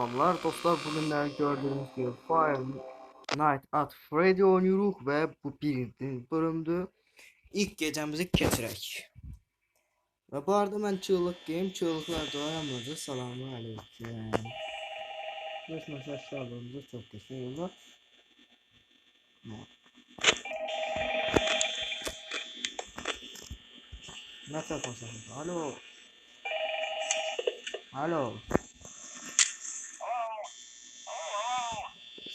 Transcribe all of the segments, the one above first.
Selamlar dostlar bugünler gördüğünüz gibi Five Night at Freddy oynuyoruz ve bu birinci bölümdü. İlk gecemizi geçirek. Ve bu arada ben çığlık game çığlıklar doyamadı. Selamun aleyküm. Beş mesajlarımıza çok teşekkürler. Ne telefon Alo. Alo.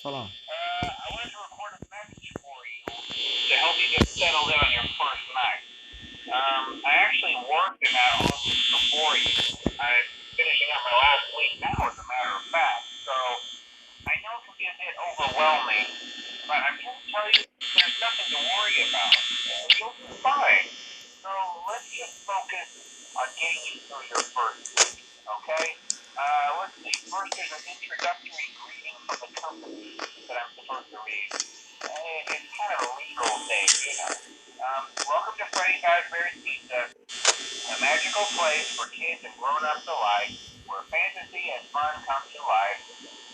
Salam. Uh, I wanted to record a message for you to help you get settled in on your first night. Um, I actually worked in that office before you. I'm finishing up my last week now, as a matter of fact. So I know it can be a bit overwhelming, but I'm here to tell you there's nothing to worry about. You'll be fine. So let's just focus on getting you through your first week, okay? Uh, let's see. First, there's an introductory greeting from the company that I'm supposed to read. Uh, It's kind of a legal thing, you know. Um, welcome to Freddy Fazbear's Pizza, a magical place for kids and grown-ups alike, where fantasy and fun come to life.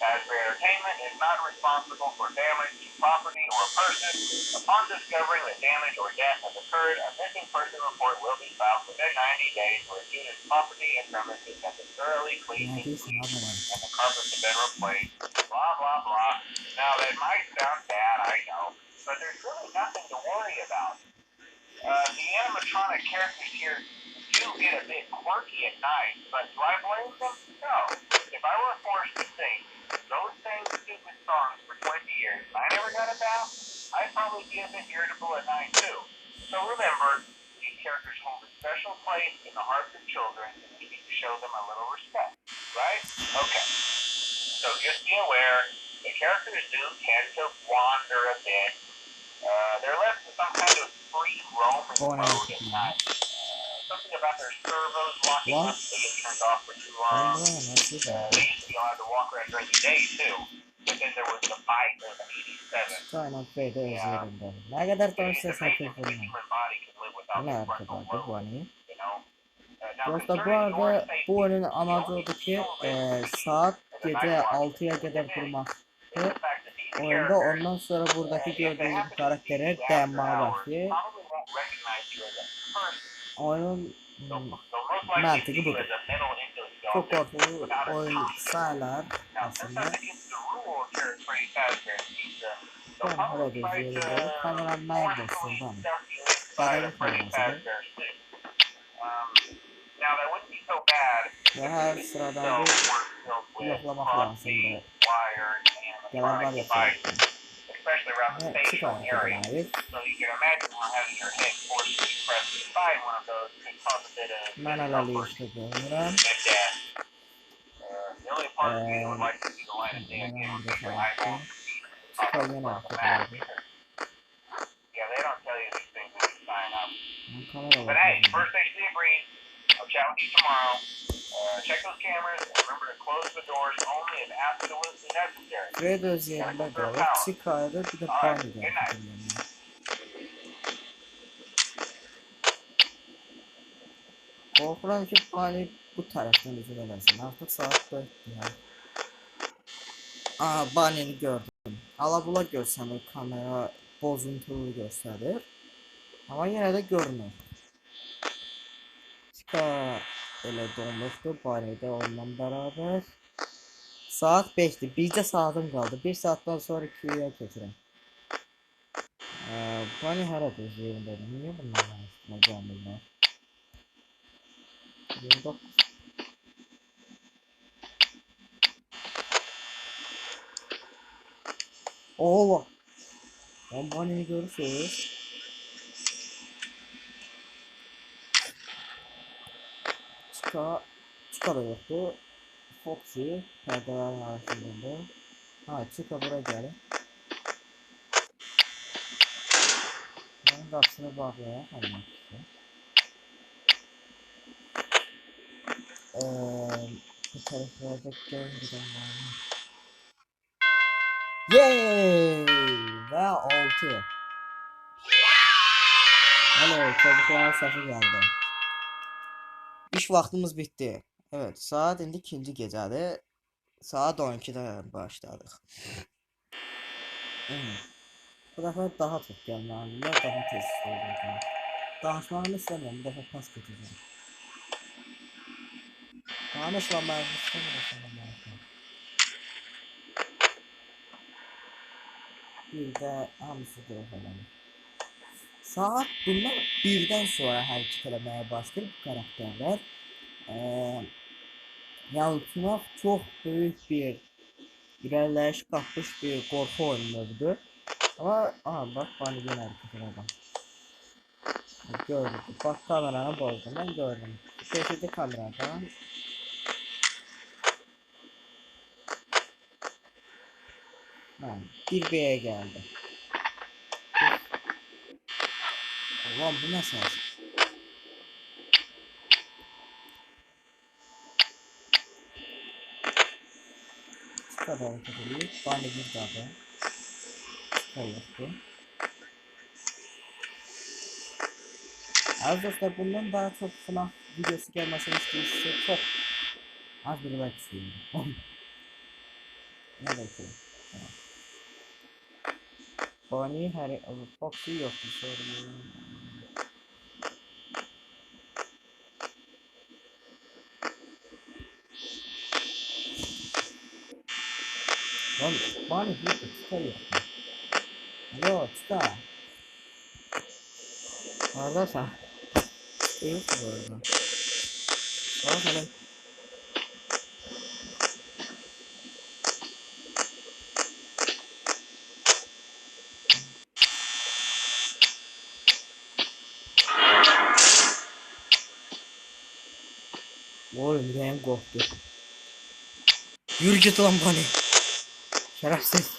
Fazbear Entertainment is not responsible for damage to property or person. Upon discovering that damage or death has occurred, a Neredesin abi lan? and the carpets. Blah blah blah. Now that might sound bad, I know, but there's really nothing to worry about. Uh, the animatronic characters here do get a bit quirky at night, but do I blame them? No. If I were forced to sing those same stupid songs for 20 years and I never got a bath, I'd probably be a bit irritable at night too. So remember, these characters hold a special place in the hearts of children and we need to show them a little respect, right? Okay. So just be aware, the characters do tend to wander a bit. Uh, they're left in some kind of free roaming Oh, mode at night. Uh, something about their servos locking What? up, they get turned off for too long. bu nasıl Uh, they used to be allowed to walk around during the day too. But then there was the fight of 87. Kaynak F'de özlerinde. Ne kadar It's tanışsa amazing sakın that the fırına. human body can live without the frontal lobe, you know. Dostlar bu arada bu oyunun the amacı only odur ki skill e, saat gece night watch 6'ya kadar is durmak. the fact that these Oyunda ondan sonra buradaki gördüğünüz karaktere dayanmaya başlıyor. Oyunun mantığı budur. Çok korkulu oyun sayılar aslında. Ben try gözlüyorum. Kameram forcefully neredesin ben? stuff now, that wouldn't be so bad Ve her if sırada the bir weren't filled with yoklamak crossbeam, lazımdı. wires, and electronic devices, especially around the Ve çık facial area. So you can imagine how having your head forcefully pressed inside one of those could cause a bit of Ben hala discomfort işte görüyorum. and death. Uh, the only part of me that would like to see the light of day again would be your eyeballs Çıkar popping yine from the artık back. abi. Yeah, they don't tell you these things when you sign up. But hey, first. I'll chat with you tomorrow. Uh, check those cameras and remember to close the doors only if absolutely necessary. Öz yerinde kalır. Çıkardı bir de night. yaptım. Korkuram ki panik bu taraftan üzülemesin. Artık saat 4 ya. Aa Bunny'ni gördüm. Alabula görsəmir kamera bozuntulu göstərir. Amma yenə də görünür. Çıka elə donmuşdu Bunny'də onunla beraber. Saat 5'ti. Bizdə saatım qaldı. 1 saatdan sonra Q'ya keçirəm. Ee, Bunny haradır yerindədir. Niyə bunlarla üstünə gəlmirlər? 29 Oo. Lan Bunny'ni görürsünüz. Çıka Çıka da yoktu. Foxy perdelerin arasında. Ha Çıka buraya gelin. Ben kapısını bağlayayım. Hadi bakayım. Eee bu taraflarda gönderdim var. Yay! Ve 6. Hello çocuklar sesi geldi. İş vaxtımız bitdi. Evet, saat indi ikinci gecədir. saat 12'də başladıq. Hmm. Bu dəfə daha çox gəlməliyəm, daha tez olacaq. Danışmağımı istəmirəm, bu dəfə pas götürəcəm. Danışmamaq istəmirəm. Bir də hamısı eləmir. Saat bundan birdən sonra hərəkət eləməyə başlayır bu karakterlər. Eee yalıtmaq çox böyük bir irəliləyiş qatmış bir qorxu oyunudur. Ama aha bak bana yine hareket elədim. Gördüm. Bak kameranı bozdum ben gördüm. Sesli kameradan. Ben bir B'ye geldi. Ulan bu ses? Şu kadar hareket ediyor. Bana bir daha. Hayırlı. Az dostlar bundan daha çok FNAF videosu gelmesini istiyorsa çok az bir like istiyorum. ne bekliyorum? Bonnie, Harry, Foxy yok bir sorun. Lan Bonnie yok, yok. Yo, çıkar. Neredesin? İyi bu arada. Bak hele. Oğlum yüreğim korktu. Yürü git lan bana. Şerefsiz.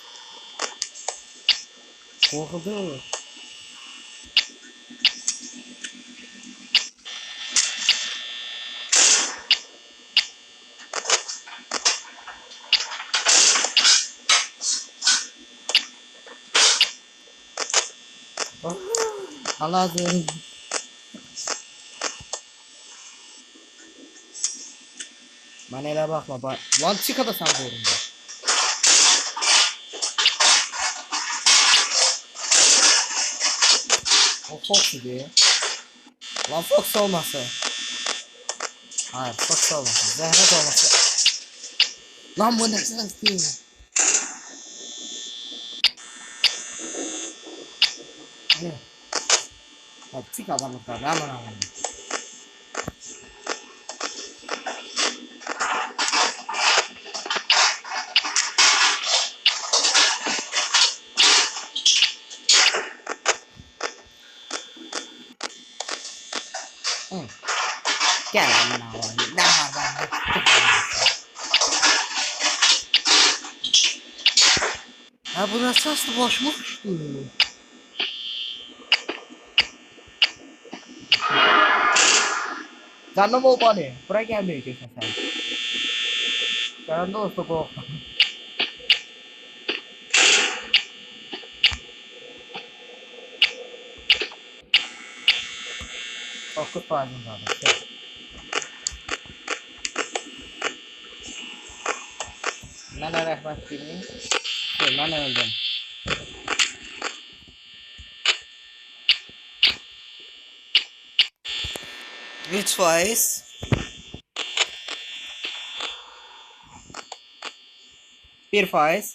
Korktu. Anladım. Bana ele bakma bak. Lan çık da sen bu Fox gibi. Lan Fox olması. Hayır Fox olmasın. Zehret olması. Lan bu ne değil. Ne? Ya çık adamlıklar Hı. Gel hemen alalım. Ne var bende? Ha bu nasıl aslı boşmuş? Canım ol bani. Buraya gelmeyeceksin sen. Canım dostu bu. Okut fazla zaten. Bana rahmet. Şey, ben öldüm. Üç faiz. Bir faiz.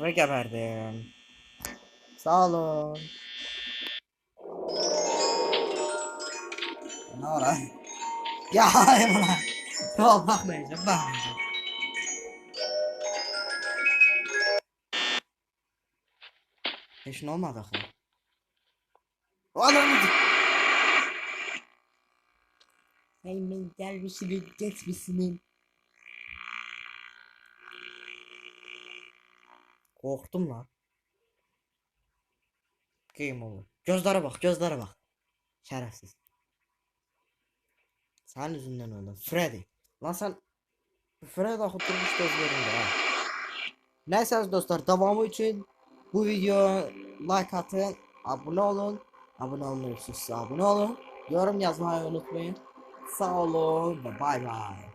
Ve geberdim. Sağ olun. Ne var lan? Ya hayır lan. Yok bakmayacağım bakmayacağım. Ne olmadı akı. Oğlum. Hemen gelmişsiniz geçmişsiniz. Korktum lan. Game over. Gözlere bak gözlere bak. Şerefsiz. Sen yüzünden öldüm. Freddy. Lan sen Freddy oturmuş gözlerinde ha. Neyse dostlar devamı için bu video like atın, abone olun. Abone olmuyorsunuz abone olun. Yorum yazmayı unutmayın. Sağ olun ve bay bay.